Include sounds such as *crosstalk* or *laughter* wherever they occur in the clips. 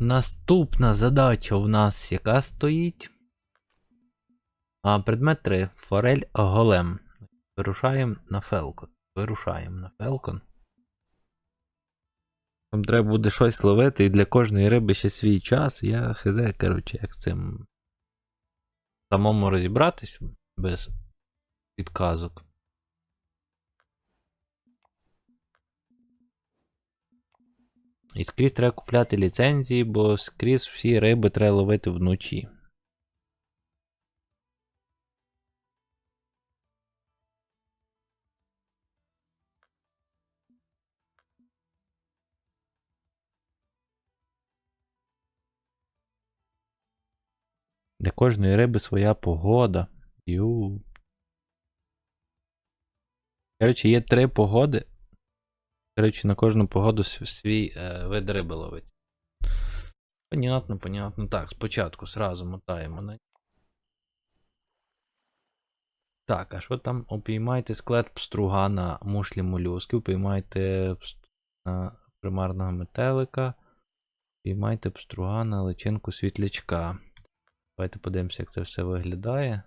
Наступна задача у нас яка стоїть? А, предмет 3. Форель голем. Вирушаємо на Фелкон. Вирушаємо на Фелкон. Там треба буде щось ловити, і для кожної риби ще свій час. Я хз, коротше, як з цим самому розібратись без підказок. І скрізь треба купляти ліцензії, бо скрізь всі риби треба ловити вночі. Для кожної риби своя погода. Ю. Коротше, є три погоди. Коротше, на кожну погоду свій е, вид риби. Понятно, понятно. Так, спочатку сразу мотаємо на. Так, а що там? Упіймайте склад пструга на мушлі молюсків, упіймайте пст- на примарного метелика, упіймайте пструга на личинку світлячка. Давайте подивимося, як це все виглядає.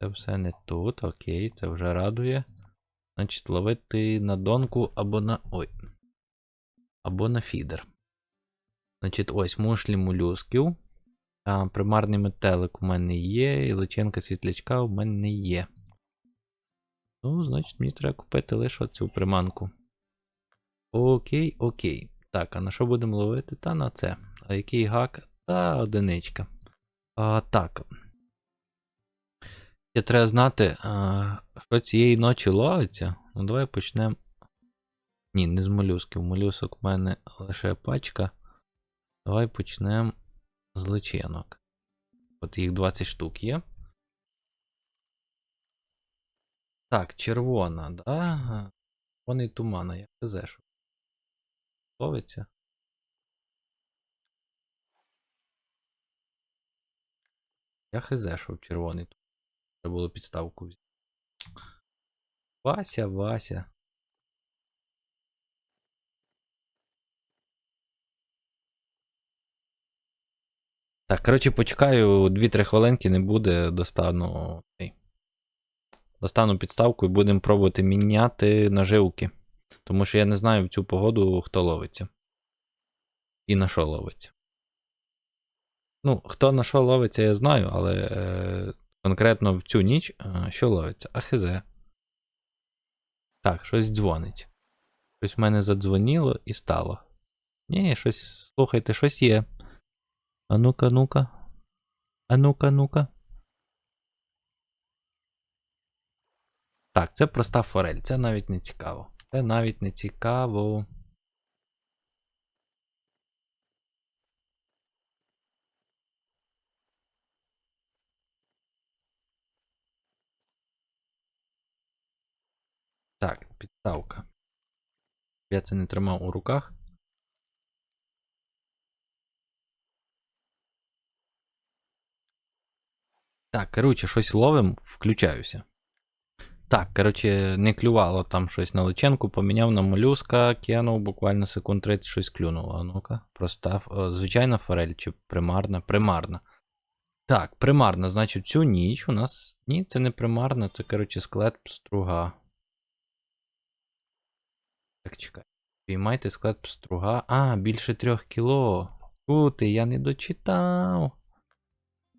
Це все не тут, окей, це вже радує. Значить, ловити на донку або на. Ой. Або на фідер. Значить, ось мушлі молюсків. А, примарний метелик у мене є, і личинка світлячка у мене є. Ну, значить, мені треба купити лише цю приманку. Окей, окей. Так, а на що будемо ловити? Та на це. А який гак? Та одиничка. А, так. Ще треба знати, що цієї ночі ловиться. Ну, давай почнемо. Ні, не з молюсків. Молюсок в мене лише пачка. Давай почнемо з личинок. От їх 20 штук є. Так, червона, да? Червоний туман, а я хз, що ловиться. Я хз, що в червоний. Треба було підставку взяти. Вася, Вася. Так, коротше, почекаю 2-3 хвилинки, не буде, достану. Достану підставку і будемо пробувати міняти наживки. Тому що я не знаю в цю погоду, хто ловиться. І на що ловиться. Ну, хто на що ловиться, я знаю, але е, конкретно в цю ніч е, що ловиться? АХЗ. Так, щось дзвонить. Щось в мене задзвоніло і стало. Ні, щось, слухайте, щось є. А ну-ка, ну-ка. А ну-ка, ну-ка. Так, це проста форель. Це навіть не цікаво. Це навіть не цікаво. Так, підставка. Я це не тримав у руках. Так, коротше, щось ловим, включаюся. Так, коротше, не клювало там щось на личинку, поміняв на молюска, кинув, буквально секунд 30 щось клюнуло. А ну-ка, проста, звичайна форель чи примарна? Примарна. Так, примарна, значить, цю ніч у нас. Ні, це не примарна, це, коротше, склад струга. Так, чекай. Піймайте склад струга. А, більше трьох кіло. Кути, я не дочитав.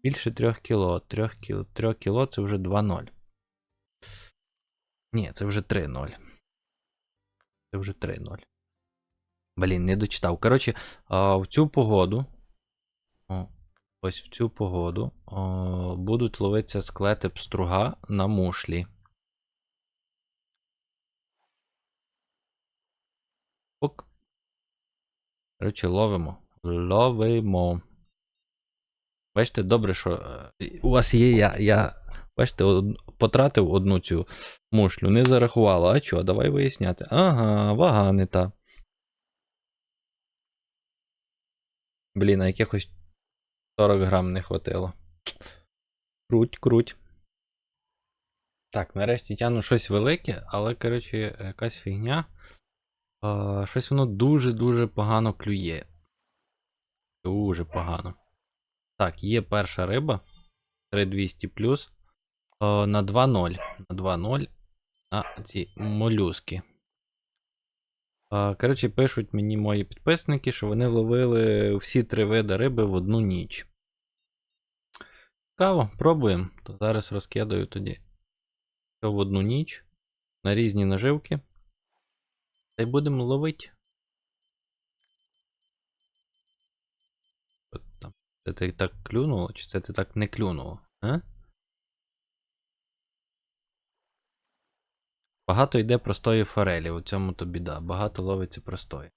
Більше 3 кіло. 3 кіло, 3 кіло це вже 2-0. Ні, це вже 3-0. Це вже 3-0. Блін, не дочитав. Коротше, в цю погоду. Ось в цю погоду о, будуть ловитися склети пструга на мушлі. Коротше, ловимо. Ловимо. Бачите, добре, що е, у вас є я. я бачите, потратив одну цю мушлю, не зарахувало. А що, давай виясняти. Ага, вага не та. Блін, а якихось 40 грам не хватило. Круть, круть. Так, нарешті тяну щось велике, але, коротше, якась фігня. Щось воно дуже-дуже погано клює. Дуже погано. Так, є перша риба. 3200 плюс. На 2.0. На 2.0. На ці молюски. Коротше, пишуть мені мої підписники, що вони ловили всі три види риби в одну ніч. Цікаво, пробуємо. То зараз розкидаю тоді. Все в одну ніч. На різні наживки. Та й будемо там. Це ти так клюнуло, чи це ти так не клюнуло? А? Багато йде простої форелі, у цьому то біда. Багато ловиться простої.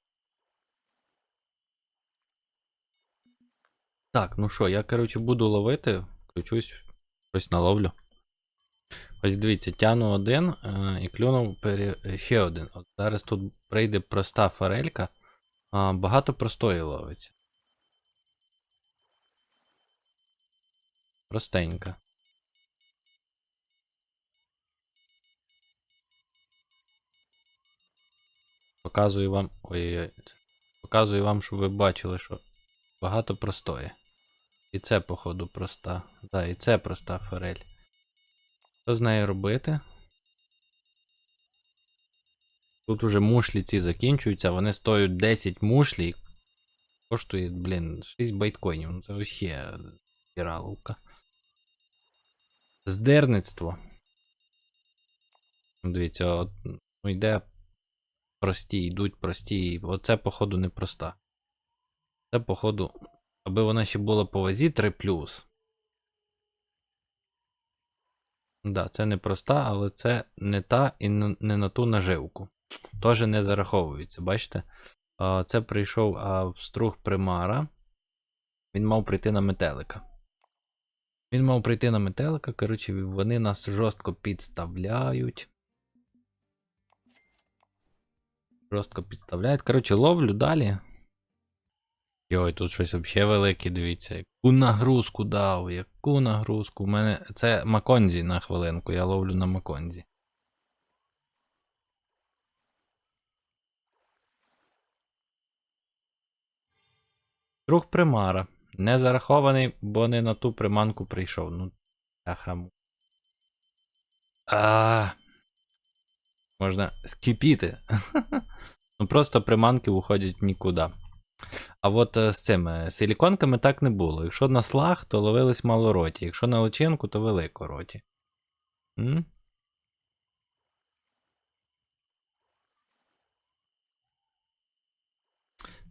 Так, ну що, я, коротше, буду ловити, включусь, щось наловлю. Ось дивіться, тяну один е, і клюнув пере... ще один. От зараз тут прийде проста форелька, а багато простої ловиться. Простенька. Показую вам. Ой-ой-ой. Показую вам, щоб ви бачили, що багато простої. І це, походу, проста. Да, і це проста форель. Що з нею робити? Тут уже мушлі ці закінчуються, вони стоять 10 мушлі. Коштує, блін, 6 байткоїнів. Ну це вообще піраловка. Здерництво. Дивіться, от, ну йде прості, йдуть прості. Оце, походу, не проста. Це, походу, аби вона ще була по вазі 3 Да, це не проста, але це не та і не на ту наживку. Теж не зараховується, бачите? Це прийшов струг примара. Він мав прийти на метелика. Він мав прийти на метелика, коротше, вони нас жорстко підставляють. Жорстко підставляють. Коротше, ловлю далі. Йой, тут щось взагалі велике, дивіться. Яку нагрузку дав, яку нагрузку. У мене. Це Маконзі на хвилинку, я ловлю на Маконзі. Друг примара. Не зарахований, бо не на ту приманку прийшов. Ну, ахаму. А. Можна скипіти. *laughs* ну просто приманки уходять нікуди. А от е, з цими силіконками так не було. Якщо на слаг, то ловились малороті. Якщо на личинку, то великороті. М?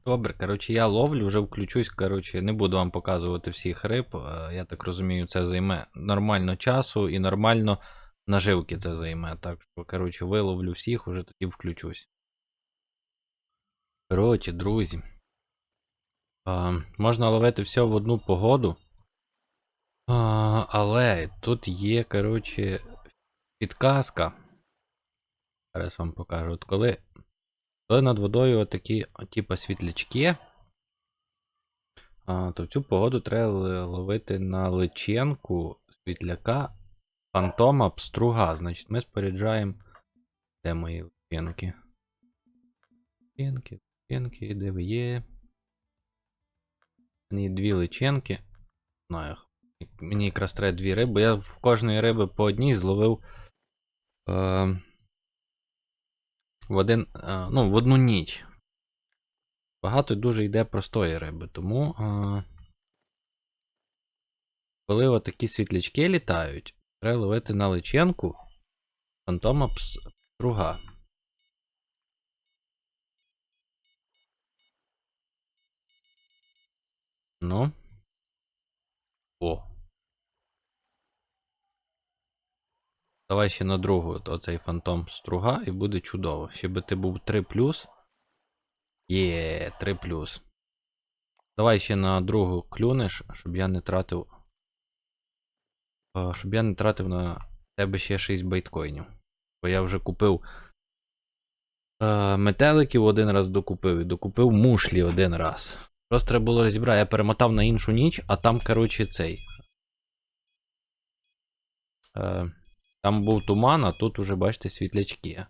Добре, коротше, я ловлю, вже включусь. Коротше, не буду вам показувати всіх риб. е, Я так розумію, це займе нормально часу і нормально наживки це займе. Так що, коротше, виловлю всіх, уже тоді включусь. Коротше, друзі. А, можна ловити все в одну погоду. А, але тут є, коротше, підказка. Зараз вам покажу. От коли, коли над водою отакі, типу, світлячки, а, то в цю погоду треба ловити на личенку світляка фантома пструга. Значить, ми споряджаємо. Де мої личенки? Личенки, личенки, де ви є? Мені дві личенки. Знаю. Мені якраз треба дві риби. Я в кожної риби по одній зловив. Е, в один. Е, ну, в одну ніч. Багато дуже йде простої риби. Тому. Е, коли отакі світлячки літають, треба ловити на личенку фантома пструга. Ну. О. Давай ще на другу оцей фантом струга і буде чудово. Ще би ти був 3 Є, 3 Давай ще на другу клюнеш, щоб я не тратив. Щоб я не тратив на тебе ще 6 байткоїнів. Бо я вже купив е, метеликів один раз докупив і докупив мушлі один раз. Просто треба було розібрати. Я перемотав на іншу ніч, а там, коротше, цей. Е, там був туман, а тут уже, бачите, світлячки.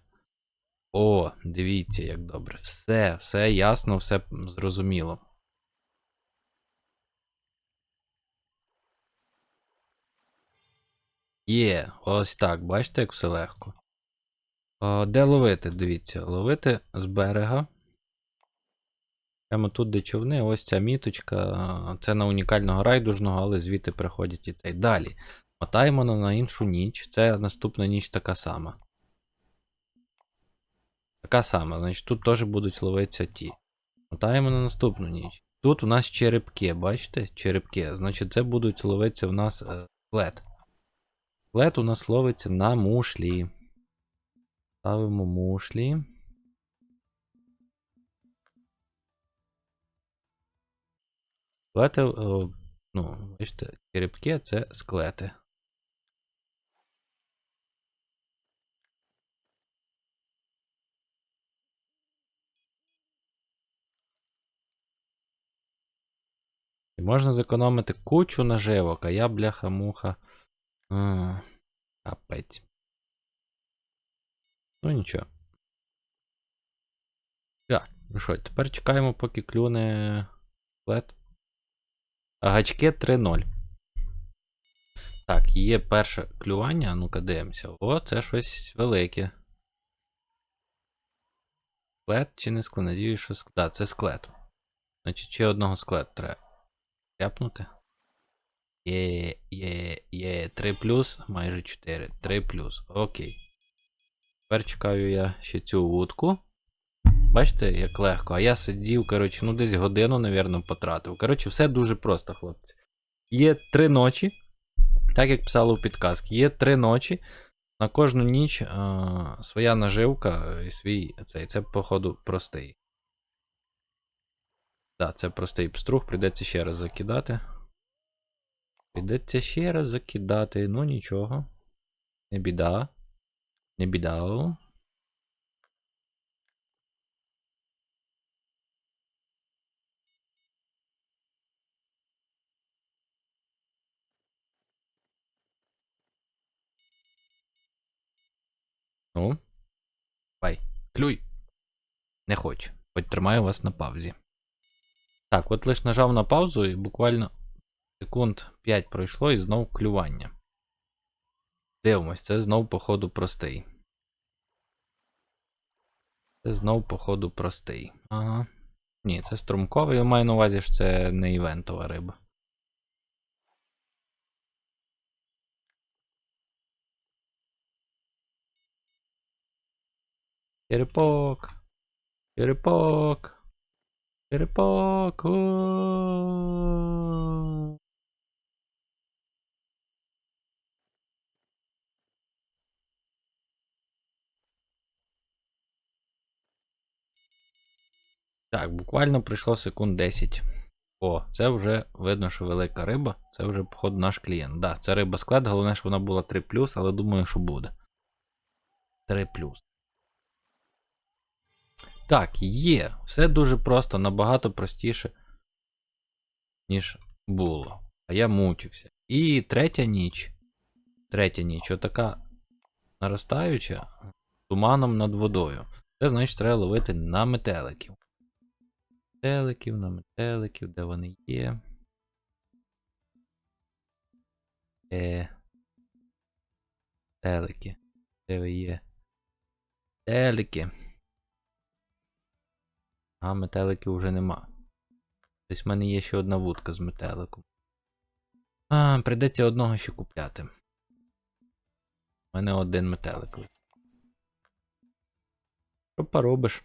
О, дивіться, як добре. Все, все ясно, все зрозуміло. Є, ось так, бачите, як все легко. О, де ловити? Дивіться, ловити з берега. Прямо тут, де човни, ось ця міточка. Це на унікального райдужного, але звідти приходять і цей. Далі. Мотаємо на, іншу ніч. Це наступна ніч така сама. Така сама, значить тут теж будуть ловитися ті. Мотаємо на наступну ніч. Тут у нас черепки, бачите? Черепки. Значить, це будуть ловитися в нас е, лед. Лед у нас ловиться на мушлі. Ставимо мушлі. Склети, ну, бачите, черепки це склети. І можна зекономити кучу наживок, а я бляха-муха. Капець. Ну нічого. Так, ну що, тепер чекаємо, поки клюне лед. Гачки 3-0. Так, є перше клювання. Ну-ка дивимося. О, це щось велике. Склет чи не склет? Надіюсь, що склет. Так, це склет. Значить, ще одного склет треба. Тряпнути. Є, є, є. 3 плюс, майже 4. 3 плюс. Окей. Тепер чекаю я ще цю вудку. Бачите, як легко. А я сидів, коротше, ну десь годину, навірно, потратив. Коротше, все дуже просто, хлопці. Є три ночі. Так як писало в підказці, є три ночі. На кожну ніч а, своя наживка і свій цей. Це, походу, простий. Так, це простий пструг, прийдеться ще раз закидати. Прийдеться ще раз закидати. Ну нічого. Не біда. Не біда. Ну. Давай. Клюй. Не хочу. Хоч тримаю вас на паузі. Так, от лиш нажав на паузу і буквально секунд 5 пройшло і знов клювання. Дивимось, це знов, походу, простий. Це знов, походу, простий. Ага. Ні, це струмковий, я маю на увазі, що це не івентова риба. Черепок. Черепок. Черепок. Так, буквально пройшло секунд 10. О, це вже видно, що велика риба. Це вже, походу, наш клієнт. Да, це риба склад, головне, що вона була 3, але думаю, що буде. 3 Так, є. Все дуже просто, набагато простіше, ніж було. А я мучився. І третя ніч. Третя ніч, отака наростаюча туманом над водою. Це значить, треба ловити на метеликів. Метеликів, на метеликів, де вони є. Е. Метелики. Де ви є? Метелики. А, метеликів вже нема. Тобто в мене є ще одна вудка з метеликом. А, прийдеться одного ще купляти. У мене один метелик. Що поробиш?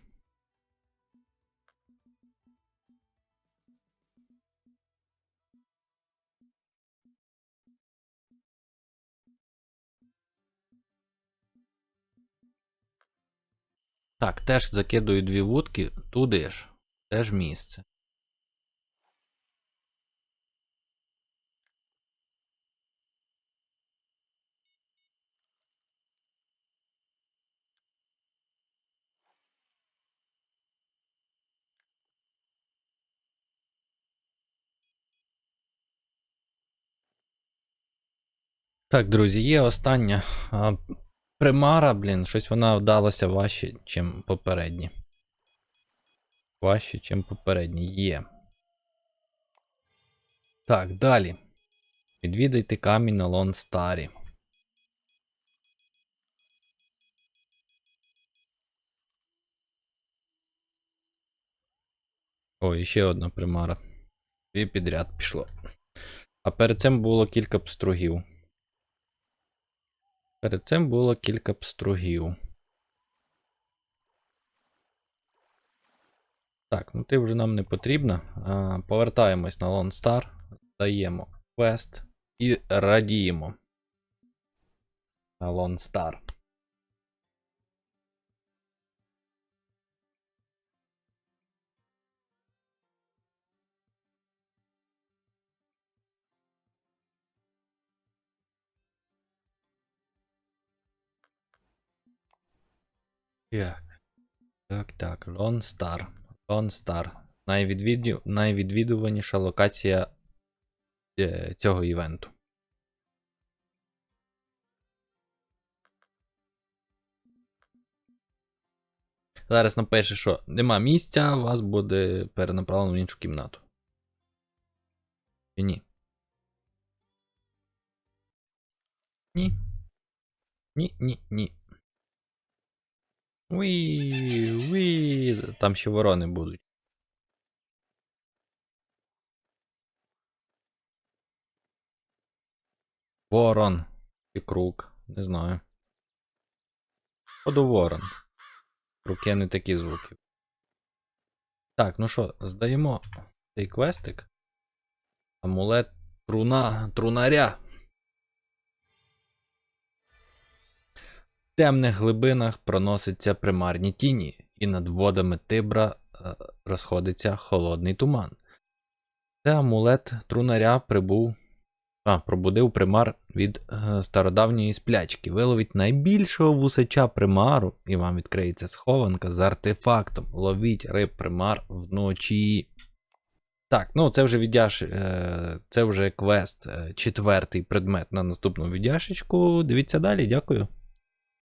Так, теж закидую дві вудки туди ж. Теж місце. Так, друзі, є остання примара, блін, щось вона вдалася важче, чим попередні. Важче, чим попередні. Є. Так, далі. Відвідайте камінь на Лон Старі. О, і ще одна примара. Дві підряд пішло. А перед цим було кілька пстругів. Перед цим було кілька пстругів. Так, ну ти вже нам не потрібна. А, повертаємось на Star, даємо квест і радіємо. На Lone Так. Так, так, Lone Star. Lone Star. Найвідвідю... Найвідвідуваніша локація е, цього івенту. Зараз напише, що нема місця, вас буде перенаправлено в іншу кімнату. Чи ні? Ні. Ні, ні, ні. Уі, уі, там ще ворони будуть. Ворон. І круг. Не знаю. Поду ворон. Руки не такі звуки. Так, ну що, здаємо цей квестик. Амулет труна, трунаря. Темних глибинах проносяться примарні тіні, і над водами Тибра е, розходиться холодний туман. Це амулет трунаря прибув, а, пробудив примар від е, стародавньої сплячки. Виловіть найбільшого вусача примару, і вам відкриється схованка з артефактом. Ловіть риб примар вночі. Так, ну це вже віддяш, е, це вже квест, четвертий предмет на наступну віддяшечку. Дивіться далі, дякую.